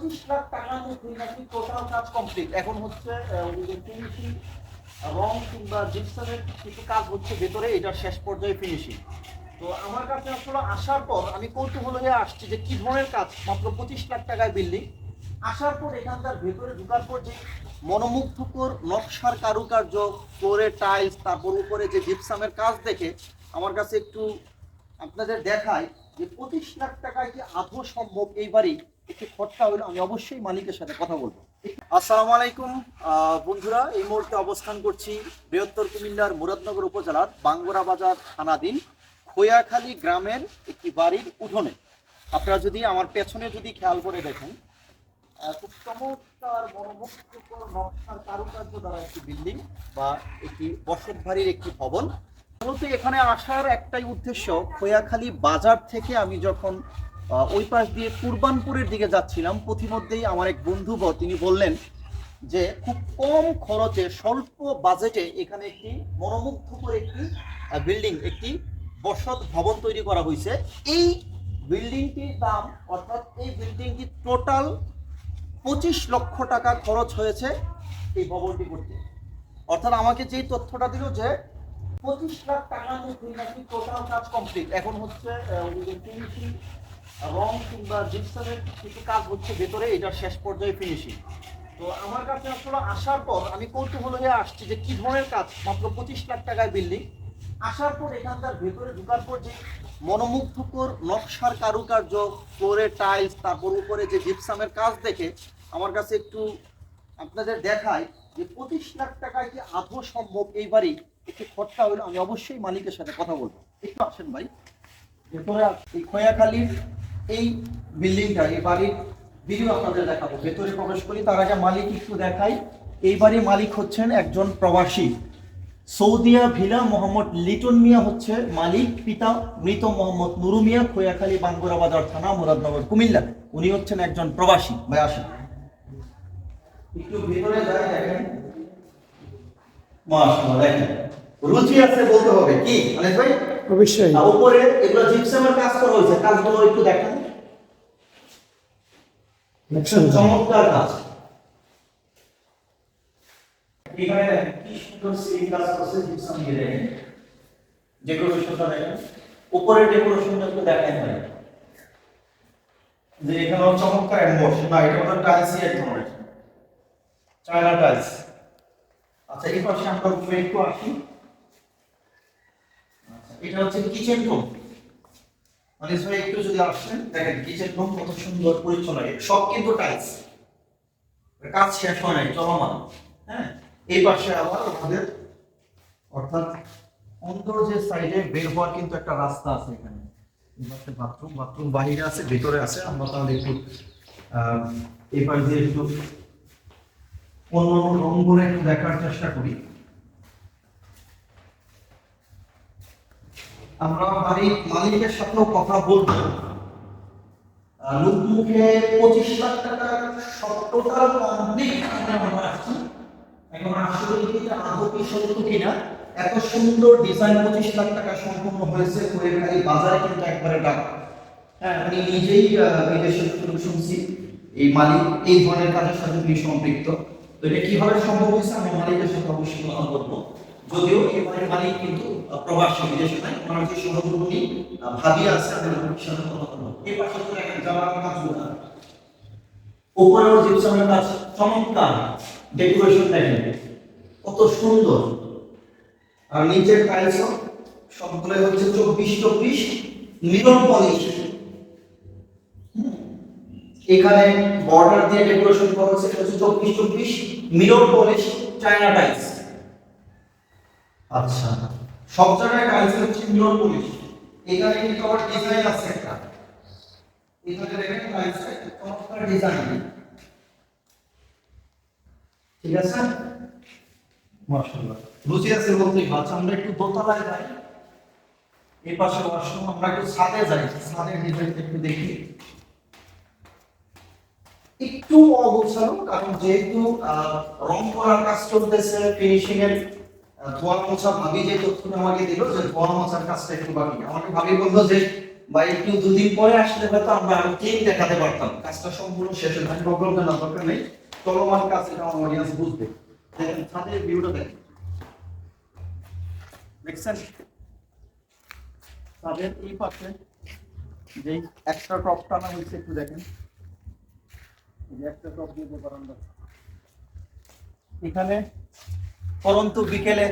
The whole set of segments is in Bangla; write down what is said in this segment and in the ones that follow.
পঁচিশ লাখ টাকার মধ্যে নাকি টোটাল কাজ কমপ্লিট এখন হচ্ছে ফিনিশিং রং কিংবা জিপসামের কিছু কাজ হচ্ছে ভেতরে এটা শেষ পর্যায়ে ফিনিশিং তো আমার কাছে আসলে আসার পর আমি কৌতূহল হয়ে আসছি যে কি ধরনের কাজ, মাত্র পঁচিশ লাখ টাকায় বিল্ডিং আসার পর এখানকার ভেতরে ঢোকার পর যে মনোমুগ্ধকর নকশার কারুকার্য, ফ্লোরে টাইলস তারপর উপরে যে জিপসামের কাজ দেখে আমার কাছে একটু আপনাদের দেখায় যে পঁচিশ লাখ টাকায় কি আদৌ সম্ভব এই বাড়ি? একটু খরচা হলো, আমি অবশ্যই মালিকের সাথে কথা বলব। আসসালামু আলাইকুম বন্ধুরা, এই মুহূর্তে অবস্থান করছি বৃহত্তর কুমিল্লার মুরাদনগর উপজেলার বাঙ্গরা বাজার থানাধীন খোয়াখালী গ্রামের একটি বাড়ির উঠোনে। আপনারা যদি আমার পেছনে যদি খেয়াল করে দেখেন খুব চমৎকার নকশার কারুকার্য দ্বারা একটি বিল্ডিং বা একটি বসত বাড়ির একটি ভবন। মূলত এখানে আসার একটাই উদ্দেশ্য খোয়াখালী বাজার থেকে আমি যখন ওই পাশ দিয়ে কুরবানপুরের দিকে যাচ্ছিলাম। পথিমধ্যেই আমার এক বন্ধু তিনি বললেন যে, খুব কম খরচে, স্বল্প বাজেটে এখানে একটি মনোমুগ্ধকর একটি বিল্ডিং, একটি বসত ভবন তৈরি করা হয়েছে। এই বিল্ডিংটির দাম, অর্থাৎ এই বিল্ডিংটি টোটাল পঁচিশ লক্ষ টাকা খরচ হয়েছে এই ভবনটি করতে। অর্থাৎ আমাকে যেই তথ্যটা দিল যে, পঁচিশ লাখ নাকি টোটাল কাজ কমপ্লিট এখন হচ্ছে রং কিংবা জিপসামের কিছু কাজ হচ্ছে ভেতরে এটা শেষ পর্যায়ে ফিনিশিং তো আমার কাছে আসলে আসার পর আমি কৌতূহল হয়ে আসছি যে কি ধরনের কাজ, মাত্র পঁচিশ লাখ টাকায় বিল্ডিং আসার পর এখানকার ভেতরে ঢোকার পর যে মনোমুগ্ধকর নকশার কারুকার্য, ফ্লোরে টাইলস তারপর উপরে যে জিপসামের কাজ দেখে আমার কাছে একটু আপনাদের দেখায় যে পঁচিশ লাখ টাকায় কি আদৌ সম্ভব এই বাড়ি একটু খরচা হলো আমি অবশ্যই মালিকের সাথে কথা বলব। একটু আসেন ভাই। ভেতরে এই খোয়াখালীর এই বিল্ডিংটা এই বাড়ির ভিডিও আপনাদের দেখাবো। ভেতরে প্রবেশ করি তার আগে মালিক একটু দেখাই। এই বাড়ির মালিক হচ্ছেন একজন প্রবাসী। সৌদিয়া ভিলা মোহাম্মদ লিটন মিয়া হচ্ছে মালিক পিতা মৃত মোহাম্মদ নুরু মিয়া খোয়াখালী বাঙ্গুরা বাজার থানা মুরাদনগর কুমিল্লা। উনি হচ্ছেন একজন প্রবাসী। ভাই আসেন। একটু ভেতরে যাই দেখেন। মাশাআল্লাহ দেখেন। রুচি আছে বলতে হবে কি? অনেক ভাই? অবশ্যই। আর উপরে এগুলো জিপসামের কাজ করা হয়েছে। কাজগুলো একটু দেখেন? চমৎকার কাজ। ডেকোরেশনটা উপরের ডেকোরেশনটা একটু দেখেন ভাই। যে এখানে চমৎকার এমবস না এটা তো টাইলসই এক ধরনের। চায়না টাইলস আচ্ছা এই পাশে আমরা একটু আসি। আচ্ছা, এটা হচ্ছে কিচেন রুম মানে ভাই একটু যদি আসেন, দেখেন, কিচেন রুম কত সুন্দর পরিচ্ছন্ন সব কিন্তু টাইলস কাজ শেষ হয় নাই, চলমান। হ্যাঁ? এই পাশে আবার আমাদের, অর্থাৎ অন্তর যে সাইডে বের হওয়ার কিন্তু একটা রাস্তা আছে এখানে। বাথরুম বাথরুম বাইরে আছে, ভেতরে আছে। আমরা তাহলে একটু পাশ দিয়ে একটু অন্য অন্য করে একটু দেখার চেষ্টা করি। আমরা বাড়ির মালিকের সাথেও কথা বলব। লোকমুখে পঁচিশ লাখ টাকা সব টোটাল কমপ্লিট আমরা আসছি এখন আসলে এটা আদৌ কি সত্য কিনা? এত সুন্দর ডিজাইন পঁচিশ লাখ টাকা সম্পূর্ণ হয়েছে কোয়েখালী বাজারে কিন্তু একবারে ডাক হ্যাঁ। আমি নিজেই বিদেশে শুনছি। এই মালিক এই ধরনের কাজের সাথে তিনি সম্পৃক্ত। তো এটা কীভাবে সম্ভব হয়েছে আমি মালিকের সাথে অবশ্যই কথা বলব। যদিও এই বাড়ির মালিক কিন্তু প্রবাসী, বিদেশে নাই, ওনার যে সহযোগী ভাবি আছে, আমি ওনার সাথে কথা বলব। এই পাশে তো একটা জামার কাজগুলো উপরেও জিপসামের কাজ চমৎকার ডেকোরেশন দেখেন, কত সুন্দর। আর নিচের টাইলসও সবগুলো হচ্ছে চব্বিশ চব্বিশ মিরর পলিশ এখানে বর্ডার দিয়ে ডেকোরেশন করা হচ্ছে, এটা হচ্ছে চব্বিশ চব্বিশ মিরর পলিশ চায়না টাইলস আচ্ছা। সব জায়গায় টাইলস হচ্ছে মিরর পলিশ এখানে কিন্তু আবার ডিজাইন আছে একটা। এখানে দেখেন টাইলস ডিজাইন ঠিক আছে? মাশাআল্লাহ। রুচি আছে বলতেই আচ্ছা আমরা একটু দোতলায় যাই। এই পাশে ওয়াশরুম আমরা একটু ছাদে যাই। ছাদের ডিজাইন একটু দেখি। একটু অগোছালো, কারণ যেহেতু রং করার কাজ চলতেছে ফিনিশিং এর ধোয়া মোছা ভাবি যে তথ্যটা আমাকে দিল যে ধোয়া মোছার কাজটা একটু বাকি আমাকে ভাবি বলল যে বা একটু দুদিন পরে আসলে হয়তো আমরা আরও কেক দেখাতে পারতাম। কাজটা সম্পূর্ণ শেষ হয়ে থাকে প্রবলেম না দরকার নেই। চলমান কাজ এটা আমার অডিয়েন্স বুঝবে। দেখেন, ছাদের ভিউটা দেখেন। দেখছেন? ছাদের এই পাশে যে এক্সট্রা টপ টানা হয়েছে, একটু দেখেন। এই যে একটা টপ দিয়ে বারান্দা। এখানে পরন্তু বিকেলে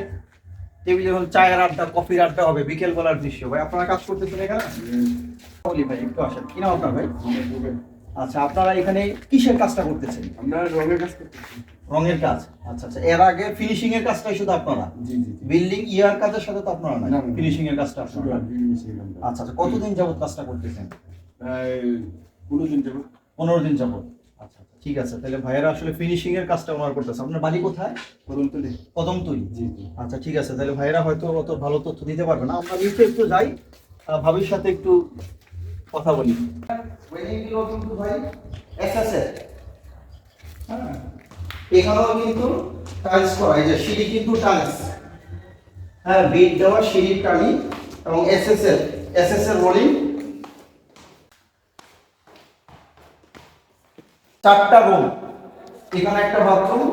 টেবিলে যখন চায়ের আড্ডা কফির আড্ডা হবে বিকেল বেলার দৃশ্য। ভাই আপনারা কাজ করতেছেন এখানে? বলি ভাই একটু আসেন। কি নাম আপনার ভাই? আচ্ছা আপনারা এখানে কিসের কাজটা করতেছেন? আমরা রঙের কাজ করতেছি। রঙের কাজ। আচ্ছা আচ্ছা এর আগে ফিনিশিং এর কাজটাই শুধু আপনারা? জি জি বিল্ডিং ইয়ার কাজের সাথে তো আপনারা না। ফিনিশিং এর কাজটা আপনারা আচ্ছা আচ্ছা কতদিন যাবত কাজটা করতেছেন? পনেরো দিন যাব পনেরো দিন যাবত ঠিক আছে তাহলে ভাইয়েরা আসলে ফিনিশিং এর কাজটা ওনার করতেছে। আপনার বাড়ি কোথায়? কদম তুলি কদম তুই জি জি। আচ্ছা ঠিক আছে তাহলে ভাইয়েরা হয়তো অত ভালো তথ্য দিতে পারবে না। আমরা নিচে একটু যাই ভাবির সাথে একটু কথা বলি। কিন্তু ভাই এসএসএ হ্যাঁ। এখানেও কিন্তু টাইলস করা এই যে সিঁড়ি কিন্তু টাইলস হ্যাঁ বিট দেওয়া সিঁড়ির টালি এবং এসএসএল এসএসএল রোলিং চারটা রুম এখানে একটা বাথরুম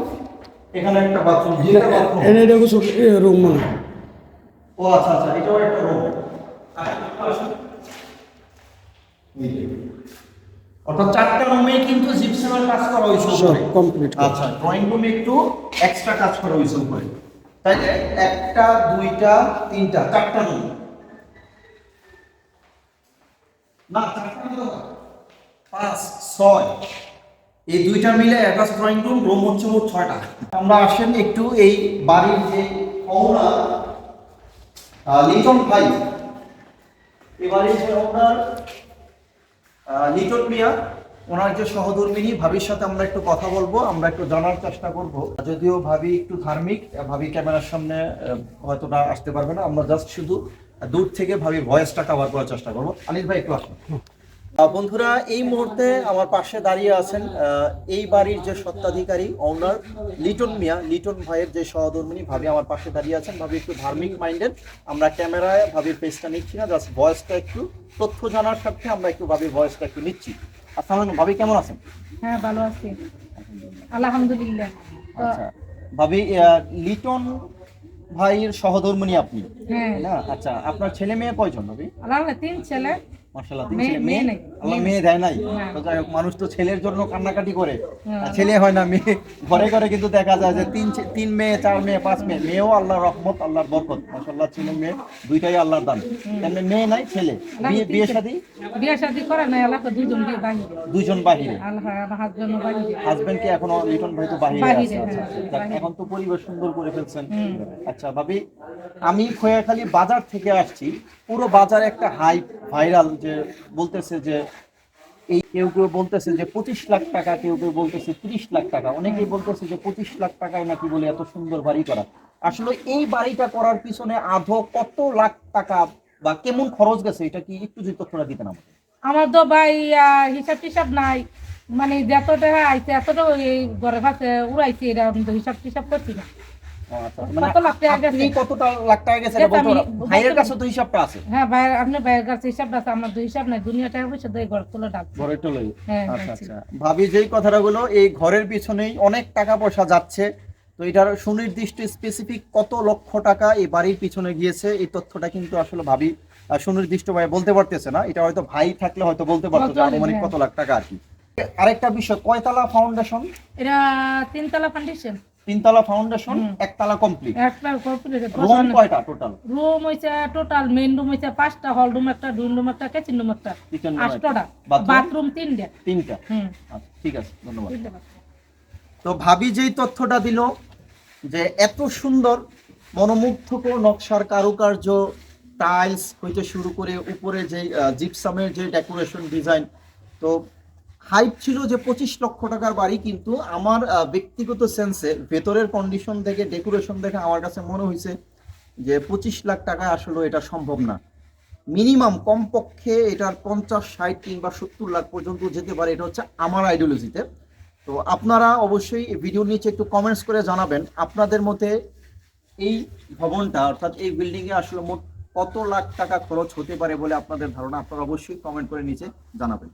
এখানে একটা বাথরুম দুইটা বাথরুম এনে দেখো ছোট রুম মানে। ও আচ্ছা আচ্ছা এটাও একটা রুম অর্থাৎ চারটা রুমে কিন্তু জিপসামের কাজ করা হয়েছে সব উপরে। কমপ্লিট আচ্ছা ড্রয়িং রুমে একটু এক্সট্রা কাজ করা হয়েছে উপরে। তাই? একটা দুইটা তিনটা চারটা রুম না চারটা। পাঁচ ছয়। এই দুইটা মিলে অ্যাটাচ ড্রয়িং রুম রুম হচ্ছে মোট ছয়টা। আমরা আসেন একটু এই বাড়ির যে ওনার লিটন ভাই। এই বাড়ির যে ওনার লিটন মিয়া, ওনার যে সহধর্মিনী, ভাবির সাথে আমরা একটু কথা বলব, আমরা একটু জানার চেষ্টা করব। যদিও ভাবি একটু ধার্মিক ভাবি ক্যামেরার সামনে হয়তো না আসতে পারবে না, আমরা জাস্ট শুধু দূর থেকে ভাবির ভয়েসটা কভার করার চেষ্টা করব। আনিস ভাই, একটু আসুন। বন্ধুরা এই মুহূর্তে আমার পাশে দাঁড়িয়ে আছেন এই বাড়ির যে সত্ত্বাধিকারী ওনার লিটন মিয়া। লিটন ভাইয়ের যে সহধর্মিনী ভাবি আমার পাশে দাঁড়িয়ে আছেন। ভাবি একটু ধার্মিক মাইন্ডেড আমরা ক্যামেরায় ভাবির পেজটা নিচ্ছি না জাস্ট ভয়েসটা একটু তথ্য জানার সাথে আমরা একটু ভাবির ভয়েসটা একটু নিচ্ছি। আসসালামু ভাবি কেমন আছেন? হ্যাঁ ভালো আছি। আলহামদুলিল্লাহ। আচ্ছা। ভাবি লিটন ভাইয়ের সহধর্মিনী আপনি? হ্যাঁ। না? আচ্ছা আপনার ছেলে মেয়ে কয়জন ভাবি? তিন ছেলে। মাশাআল্লাহ তিন মেয়ে- ছেলে মেয়ে মেয়ে? নাই। আল্লাহ মেয়ে মেয়ে দেয় নাই? তো যাই হোক মানুষ তো ছেলের জন্য কান্নাকাটি করে। হ্যাঁ। আর ছেলে হয় না মেয়ে ঘরে ঘরে কিন্তু দেখা যায় যে তিন তিন মেয়ে চার মেয়ে পাঁচ মেয়ে মেয়েও আল্লাহর রহমত আল্লাহর বরকত। মাশাআল্লাহ ছেলে মেয়ে দুইটাই আল্লাহর দান। এমনি মেয়ে নাই ছেলে? বিয়ে বিয়ে। শাদী? বিয়ে শাদি করে নাই আল্লাহ তো দুজন বিয়ে বাহিরে। দুইজন বাহিরে। আল্লাহ আমার হাজবেন্ড বাহিরে। হাজবেন্ড কি এখনও লিটন ভাই তো বাহিরে বাহিরে, আছে? আচ্ছা, হ্যাঁ, আচ্ছা। যাক, বাহিরে। এখন তো পরিবেশ সুন্দর করে ফেলছেন। আচ্ছা ভাবি আমি খোয়াখালী বাজার থেকে আসছি। পুরো বাজারে একটা হাইপ ভাইরাল যে বলতেছে যে এই কেউ কেউ বলতেছে যে পঁচিশ লাখ টাকা, কেউ কেউ বলতেছে তিরিশ লাখ টাকা। অনেকেই বলতেছে যে পঁচিশ লাখ টাকায় নাকি বলে এত সুন্দর বাড়ি করা। আসলে এই বাড়িটা করার পিছনে আধো কত লাখ টাকা বা কেমন খরচ গেছে, এটা কি একটু যদি তথ্যটা দিতেন আমাকে? আমার তো ভাই হিসাব টিসাব নাই। মানে যত টাকা আইছে, এতটা এই ঘরে ভাসে উড়াইছে, এটা আমি তো হিসাব টিসাব করছি না। ঘরের টলই ভাবি যেই কথাটা বলো এই ঘরের পিছনেই অনেক টাকা পয়সা যাচ্ছে। তো এটার সুনির্দিষ্ট স্পেসিফিক কত লক্ষ টাকা এই বাড়ির পিছনে গিয়েছে এই তথ্যটা কিন্তু আসলে ভাবি সুনির্দিষ্ট ভাবে বলতে পারতেছে না। এটা হয়তো ভাই থাকলে হয়তো বলতে পারতো আনুমানিক। কত লাখ টাকা আর কি। আরেকটা বিষয় কয়তলা ফাউন্ডেশন এটা তিনতলা ফাউন্ডেশন তিনতলা ফাউন্ডেশন একতলা কমপ্লিট একটা কর্পোরেট রুম কয়টা টোটাল রুম হইছে টোটাল মেইন রুম হইছে পাঁচটা হল রুম একটা ড্রয়িং রুম একটা কিচেন রুম একটা। আটটা। বাথরুম তিনটা। তিনটা? আচ্ছা ঠিক আছে ধন্যবাদ। তো ভাবি যেই তথ্যটা দিল যে এত সুন্দর মনোমুগ্ধকর নকশার কারুকার্য টাইলস হইতে শুরু করে উপরে যে জিপসামের যে ডেকোরেশন ডিজাইন তো হাইপ ছিল যে পঁচিশ লক্ষ টাকার বাড়ি, কিন্তু আমার ব্যক্তিগত সেন্সে ভেতরের কন্ডিশন থেকে ডেকোরেশন দেখে আমার কাছে মনে হয়েছে যে পঁচিশ লাখ টাকা আসলে এটা সম্ভব না। মিনিমাম কমপক্ষে এটার পঞ্চাশ, ষাট কিংবা সত্তর লাখ পর্যন্ত যেতে পারে, এটা হচ্ছে আমার আইডিওলজিতে তো। আপনারা অবশ্যই ভিডিওর নিচে একটু কমেন্টস করে জানাবেন, আপনাদের মতে এই ভবনটা, অর্থাৎ এই বিল্ডিংয়ে আসলে মোট কত লাখ টাকা খরচ হতে পারে বলে আপনাদের ধারণা, আপনারা অবশ্যই কমেন্ট করে নিচে জানাবেন।